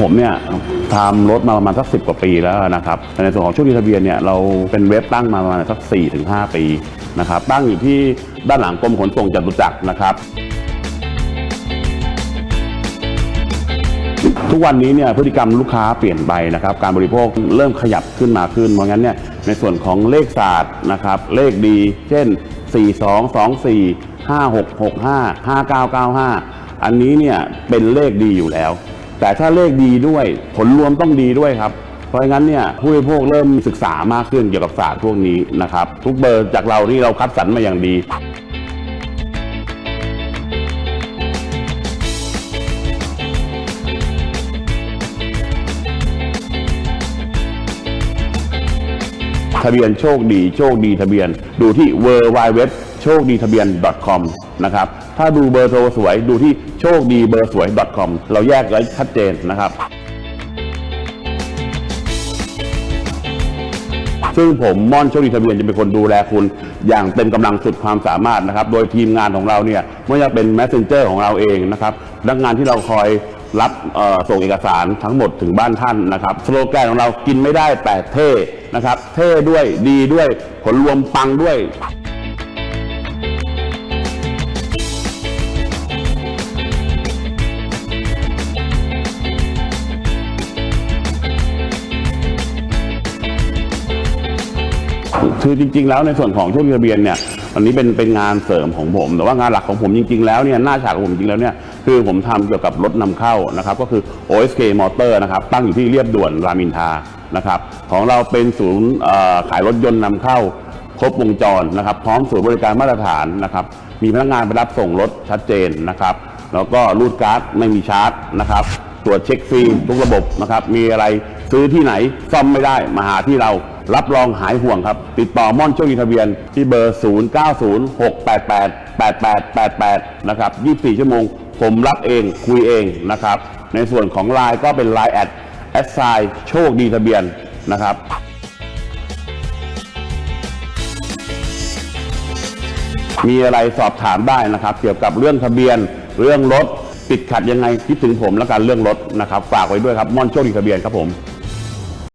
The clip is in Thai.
ผมเนี่ยทำรถมาประมาณสักสิบกว่าปีแล้วนะครับในส่วนของช่วงดีทะเบียนเนี่ยเราเป็นเว็บตั้งมาประมาณสัก4ี่ถึงหปีนะครับตั้งอยู่ที่ด้านหลังกรมขนส่งจตุจักรนะครับ ทุกวันนี้เนี่ยพฤติกรรมลูกค้าเปลี่ยนไปนะครับ การบริโภคเริ่มขยับขึ้นมาขึ้นเพราะงั้นเนี่ยในส่วนของเลขศาสตร์นะครับเลขดี เช่น 4 2 2 4 5 6 6 5 5 9 9 5 อันนี้เนี่ยเป็นเลขดีอยู่แล้ว แต่ถ้าเลขดีด้วยผลรวมต้องดีด้วยครับ เพราะงั้นเนี่ยผู้บริโภคเริ่มศึกษามากขึ้นเกี่ยวกับศาสตร์พวกนี้นะครับ ทุกเบอร์จากเราที่เราคัดสรรมาอย่างดี ทะเบียนโชคดีโชคดีทะเบียน ดูที่ w w w โชคดีทะเบียน .com นะครับถ้าดูเบอร์โทรสวยดูที่โชคดีเบอร์สวย .com เราแยกไว้ชัดเจนนะครับ ซึ่งผมม่อนโชคดีทะเบียนจะเป็นคนดูแลคุณ อย่างเต็มกำลังสุดความสามารถนะครับ โดยทีมงานของเราเนี่ยไม่ว่าจะเป็น messenger ของเราเองนะครับพนักงานที่เราคอย รับส่งเอกสารทั้งหมดถึงบ้านท่านนะครับสโลแกนของเรากินไม่ได้แต่เท่นะครับ เท่ด้วยดีด้วยผลรวมปังด้วยคือจริง ๆ แล้วในส่วนของช่วงทะเบียนเนี่ยอันนี้เป็นเป็นงานเสริมของผม แต่ว่างานหลักของผมจริง ๆ แล้วเนี่ยหน้าฉากของผมจริงๆแล้วเนี่ย คือผมทำเกี่ยวกับรถนำเข้านะครับก็คือ OSK Motor นะครับตั้งอยู่ที่เรียบด่วนรามอินทรานะครับของเราเป็นศูนย์ขายรถยนต์นำเข้า ครบวงจรนะครับพร้อมศูนย์บริการมาตรฐานนะครับมีพนักงานไปรับส่งรถชัดเจนนะครับแล้วก็รูดการ์ดไม่มีชาร์จนะครับตรวจเช็คฟรีทุกระบบนะครับมีอะไรซื้อที่ไหนซ่อมไม่ได้มาหาที่เรารับรองหายห่วงครับ ติดต่อม่อนโชคดีทะเบียน ที่เบอร์ 0906888888 นะครับ 24 ชั่วโมง ผมรับเองคุยเองนะครับ ในส่วนของ Line ก็เป็น Line แอดแอดไซโชคดีทะเบียนนะครับ มีอะไรสอบถามได้นะครับ เกี่ยวกับเรื่องทะเบียน เรื่องรถติดขัดยังไงคิดถึงผมแล้วกันเรื่องรถนะครับ ฝากไว้ด้วยครับม่อนโชคดีทะเบียนครับผม